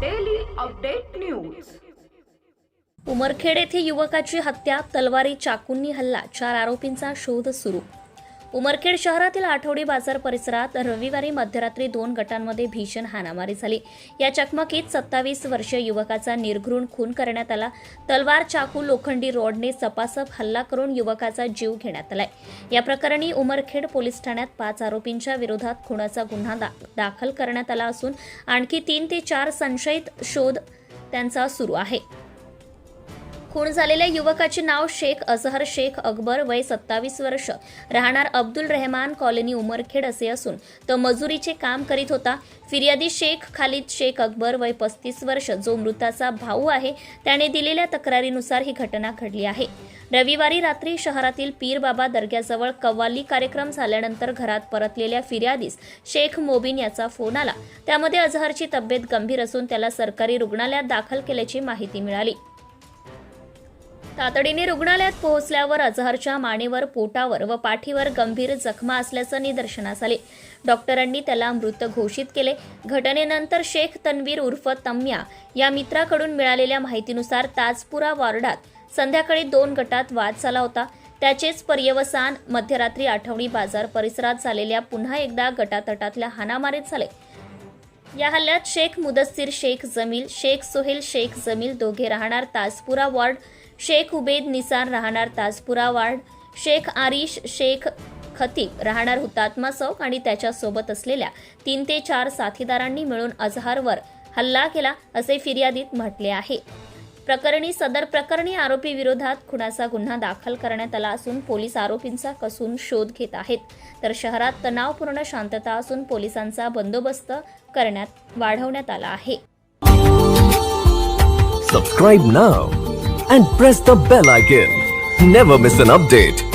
Daily update news Umarkhed येथे युवकाची हत्या तलवारी चाकूंनी हल्ला चार आरोपींचा शोध सुरू उमरखेड शहरातील आठवडी बाजार परिसरात रविवारी मध्यरात्री दोन गटांमध्ये भीषण हाणामारी झाली. या चकमकीत सत्तावीस वर्षीय युवकाचा निर्घृण खून करण्यात आला. तलवार चाकू लोखंडी रॉडने सपासप हल्ला करून युवकाचा जीव घेण्यात आलाय. या प्रकरणी उमरखेड पोलीस ठाण्यात पाच आरोपींच्या विरोधात खुनाचा गुन्हा दा- दाखल करण्यात आला असून आणखी तीन ते चार संशयित शोध त्यांचा सुरू आहे. खून झालेल्या युवकाचे नाव शेख अझहर शेख अकबर वय सत्तावीस वर्ष. राहणार अब्दुल रेहमान कॉलनी उमरखेड असे असून तो मजुरीचे काम करीत होता. फिर्यादी शेख खालिद शेख अकबर वय पस्तीस वर्ष जो मृताचा भाऊ आहे त्याने दिलेल्या तक्रारीनुसार ही घटना घडली आहे. रविवारी रात्री शहरातील पीर बाबा दर्ग्याजवळ कव्वाली कार्यक्रम झाल्यानंतर घरात परतलेल्या फिर्यादीस शेख मोबिन याचा फोन आला. त्यामध्ये अझहरची तब्येत गंभीर असून त्याला सरकारी रुग्णालयात दाखल केल्याची माहिती मिळाली. तातडीने रुग्णालयात पोहोचल्यावर अझहरच्या मानेवर पोटावर व पाठीवर गंभीर जखमा असल्याचं निदर्शनास आले. डॉक्टरांनी त्याला मृत घोषित केले. घटनेनंतर शेख तन्वीर उर्फ तम्या या मित्राकडून मिळालेल्या माहितीनुसार ताजपुरा वॉर्डात संध्याकाळी दोन गटात वाद झाला होता. त्याचेच पर्यवसान मध्यरात्री आठवणी बाजार परिसरात झालेल्या पुन्हा एकदा गटातटातल्या हाणामारीत झाले. या हल्ल्यात शेख मुदस्सीर शेख जमील शेख सोहेल शेख जमील दोघे राहणार. ताजपुरा वॉर्ड शेख उबेद निसार राहणार ताजपुरा वार्ड. शेख आरिश शेख खतीब राहणार हुतात्मा चौक आणि त्याच्यासोबत असलेल्या तीन ते चार साथीदारांनी मिळून अजहारवर हल्ला केला असे फिर्यादीत म्हटले आहे. प्रकरणी सदर प्रकरणी आरोपी विरोधात खुनाचा गुन्हा दाखल करण्यात आला असून पोलीस आरोपींचा कसून शोध घेत आहेत. तर शहरात तणावपूर्ण शांतता असून पोलिसांचा बंदोबस्त करण्यात वाढवण्यात आला आहे. Subscribe now and press the bell icon never miss an update